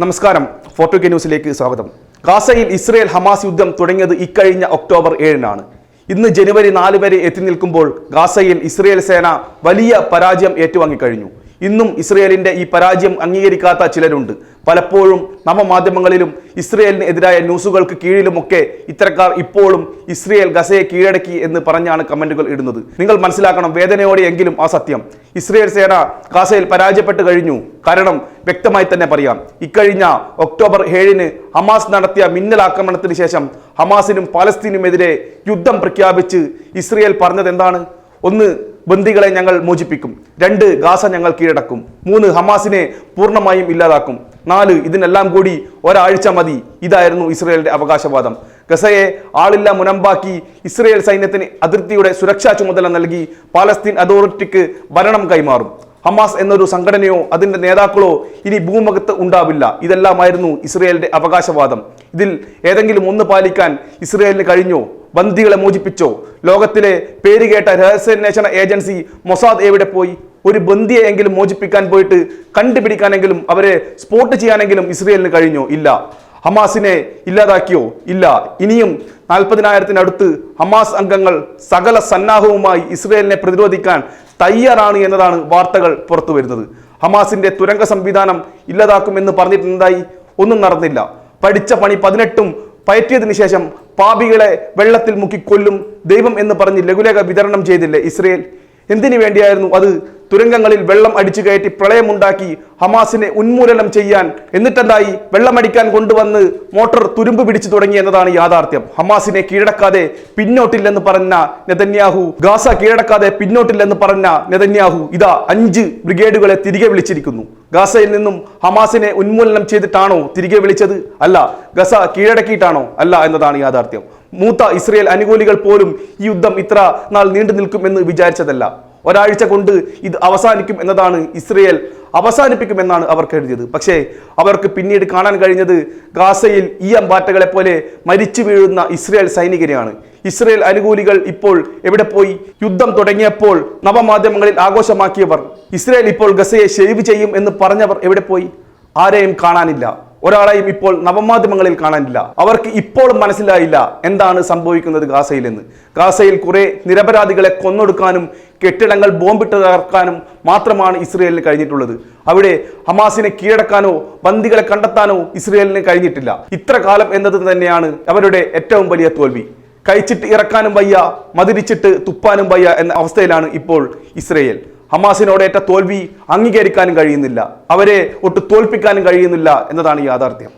നമസ്കാരം. Photo K ന്യൂസിലേക്ക് സ്വാഗതം. ഗാസയിൽ ഇസ്രയേൽ ഹമാസ് യുദ്ധം തുടങ്ങിയത് ഇക്കഴിഞ്ഞ ഒക്ടോബർ ഏഴിനാണ്. ഇന്ന് ജനുവരി നാല് വരെ എത്തി നിൽക്കുമ്പോൾ ഗാസയിൽ ഇസ്രയേൽ സേന വലിയ പരാജയം ഏറ്റുവാങ്ങിക്കഴിഞ്ഞു. ഇന്നും ഇസ്രയേലിന്റെ ഈ പരാജയം അംഗീകരിക്കാത്ത ചിലരുണ്ട്. പലപ്പോഴും നവമാധ്യമങ്ങളിലും ഇസ്രയേലിനെതിരായ ന്യൂസുകൾക്ക് കീഴിലുമൊക്കെ ഇത്തരക്കാർ ഇപ്പോഴും ഇസ്രയേൽ ഗസയെ കീഴടക്കി എന്ന് പറഞ്ഞാണ് കമന്റുകൾ ഇടുന്നത്. നിങ്ങൾ മനസ്സിലാക്കണം വേദനയോടെയെങ്കിലും ആ സത്യം. ഇസ്രയേൽ സേന ഗസയിൽ പരാജയപ്പെട്ട് കഴിഞ്ഞു. കാരണം വ്യക്തമായി തന്നെ പറയാം. ഇക്കഴിഞ്ഞ ഒക്ടോബർ ഏഴിന് ഹമാസ് നടത്തിയ മിന്നൽ ആക്രമണത്തിന് ശേഷം ഹമാസിനും പാലസ്തീനുമെതിരെ യുദ്ധം പ്രഖ്യാപിച്ച് ഇസ്രയേൽ പറഞ്ഞത് എന്താണ് ഒന്ന് ബന്ദികളെ ഞങ്ങൾ മോചിപ്പിക്കും. രണ്ട് ഗാസ ഞങ്ങൾ കീഴടക്കും. മൂന്ന് ഹമാസിനെ പൂർണമായും ഇല്ലാതാക്കും. നാല് ഇതിനെല്ലാം കൂടി ഒരാഴ്ച മതി. ഇതായിരുന്നു ഇസ്രയേലിന്റെ അവകാശവാദം. ഗസയെ ആളില്ല മുനമ്പാക്കി ഇസ്രയേൽ സൈന്യത്തിന് അതിർത്തിയുടെ സുരക്ഷാ ചുമതല നൽകി പാലസ്തീൻ അതോറിറ്റിക്ക് ഭരണം കൈമാറും. ഹമാസ് എന്നൊരു സംഘടനയോ അതിന്റെ നേതാക്കളോ ഇനി ഭൂമുഖത്ത് ഉണ്ടാവില്ല. ഇതെല്ലാമായിരുന്നു ഇസ്രയേലിന്റെ അവകാശവാദം. ഇതിൽ ഏതെങ്കിലും ഒന്ന് പാലിക്കാൻ ഇസ്രയേലിന് കഴിഞ്ഞോ? ബന്ദികളെ മോചിപ്പിച്ചോ? ലോകത്തിലെ പേരുകേട്ട രഹസ്യാന്വേഷണ ഏജൻസി മൊസാദ് എവിടെ പോയി? ഒരു ബന്ദിയെ എങ്കിലും മോചിപ്പിക്കാൻ പോയിട്ട് കണ്ടുപിടിക്കാനെങ്കിലും അവരെ സ്പോട്ട് ചെയ്യാനെങ്കിലും ഇസ്രയേലിന് കഴിഞ്ഞോ? ഇല്ല. ഹമാസിനെ ഇല്ലാതാക്കിയോ? ഇല്ല. ഇനിയും നാൽപ്പതിനായിരത്തിനടുത്ത് ഹമാസ് അംഗങ്ങൾ സകല സന്നാഹവുമായി ഇസ്രയേലിനെ പ്രതിരോധിക്കാൻ തയ്യാറാണ് എന്നതാണ് വാർത്തകൾ പുറത്തു വരുന്നത്. ഹമാസിന്റെ തുരങ്ക സംവിധാനം ഇല്ലാതാക്കുമെന്ന് പറഞ്ഞിട്ടുണ്ടായി ഒന്നും നടന്നില്ല. പഠിച്ച പണി പതിനെട്ടും പയറ്റിയതിനു ശേഷം പാപികളെ വെള്ളത്തിൽ മുക്കി കൊല്ലും ദൈവം എന്ന് പറഞ്ഞ് ലഘുലേഖ വിതരണം ചെയ്തില്ലേ ഇസ്രയേൽ? എന്തിനു വേണ്ടിയായിരുന്നു അത്? തുരങ്കങ്ങളിൽ വെള്ളം അടിച്ചു കയറ്റി പ്രളയമുണ്ടാക്കി ഹമാസിനെ ഉന്മൂലനം ചെയ്യാൻ എന്നിട്ടെന്തായി? വെള്ളമടിക്കാൻ കൊണ്ടുവന്ന് മോട്ടോർ തുരുമ്പ് പിടിച്ചു തുടങ്ങി എന്നതാണ് യാഥാർത്ഥ്യം. ഹമാസിനെ കീഴടക്കാതെ പിന്നോട്ടില്ലെന്ന് പറഞ്ഞ നെതന്യാഹു ഗാസ കീഴടക്കാതെ പിന്നോട്ടില്ലെന്ന് പറഞ്ഞ നെതന്യാഹു ഇതാ അഞ്ച് ബ്രിഗേഡുകളെ തിരികെ വിളിച്ചിരിക്കുന്നു. ഗാസയിൽ നിന്നും ഹമാസിനെ ഉന്മൂലനം ചെയ്തിട്ടാണോ തിരികെ വിളിച്ചത്? അല്ല ഗസ കീഴടക്കിയിട്ടാണോ? അല്ല എന്നതാണ് യാഥാർത്ഥ്യം. മൂത്ത ഇസ്രയേൽ അനുകൂലികൾ പോലും ഈ യുദ്ധം ഇത്ര നാൾ നീണ്ടു നിൽക്കുമെന്ന് വിചാരിച്ചതല്ല. ഒരാഴ്ച കൊണ്ട് ഇത് അവസാനിക്കും എന്നതാണ് ഇസ്രയേൽ അവസാനിപ്പിക്കുമെന്നാണ് അവർ കരുതിയത്. പക്ഷേ അവർക്ക് പിന്നീട് കാണാൻ കഴിഞ്ഞത് ഗാസയിൽ ഈ അമ്പാറ്റകളെ പോലെ മരിച്ചു വീഴുന്ന ഇസ്രയേൽ സൈനികരെയാണ് ഇസ്രയേൽ അനുകൂലികൾ ഇപ്പോൾ എവിടെ പോയി? യുദ്ധം തുടങ്ങിയപ്പോൾ നവമാധ്യമങ്ങളിൽ ആഘോഷമാക്കിയവർ. ഇസ്രയേൽ ഇപ്പോൾ ഗസയെ ഷെയ്വ് ചെയ്യും എന്ന് പറഞ്ഞവർ എവിടെ പോയി? ആരെയും കാണാനില്ല. ഒരാളെയും ഇപ്പോൾ നവമാധ്യമങ്ങളിൽ കാണാനില്ല. അവർക്ക് ഇപ്പോൾ മനസ്സിലായില്ല എന്താണ് സംഭവിക്കുന്നത് ഗാസയിൽ എന്ന്. ഗാസയിൽ കുറെ നിരപരാധികളെ കൊന്നൊടുക്കാനും കെട്ടിടങ്ങൾ ബോംബിട്ട് തകർക്കാനും മാത്രമാണ് ഇസ്രയേലിന് കഴിഞ്ഞിട്ടുള്ളത്. അവിടെ ഹമാസിനെ കീഴടക്കാനോ ബന്ദികളെ കണ്ടെത്താനോ ഇസ്രയേലിന് കഴിഞ്ഞിട്ടില്ല. ഇത്ര കാലം എന്നത് തന്നെയാണ് അവരുടെ ഏറ്റവും വലിയ തോൽവി. കഴിച്ചിട്ട് ഇറക്കാനും വയ്യ മതിരിച്ചിട്ട് തുപ്പാനും വയ്യ എന്ന അവസ്ഥയിലാണ് ഇപ്പോൾ ഇസ്രയേൽ. ഹമാസിനോടേറ്റ തോൽവി അംഗീകരിക്കാനും കഴിയുന്നില്ല. അവരെ ഒട്ട് തോൽപ്പിക്കാനും കഴിയുന്നില്ല എന്നതാണ് യാഥാർത്ഥ്യം.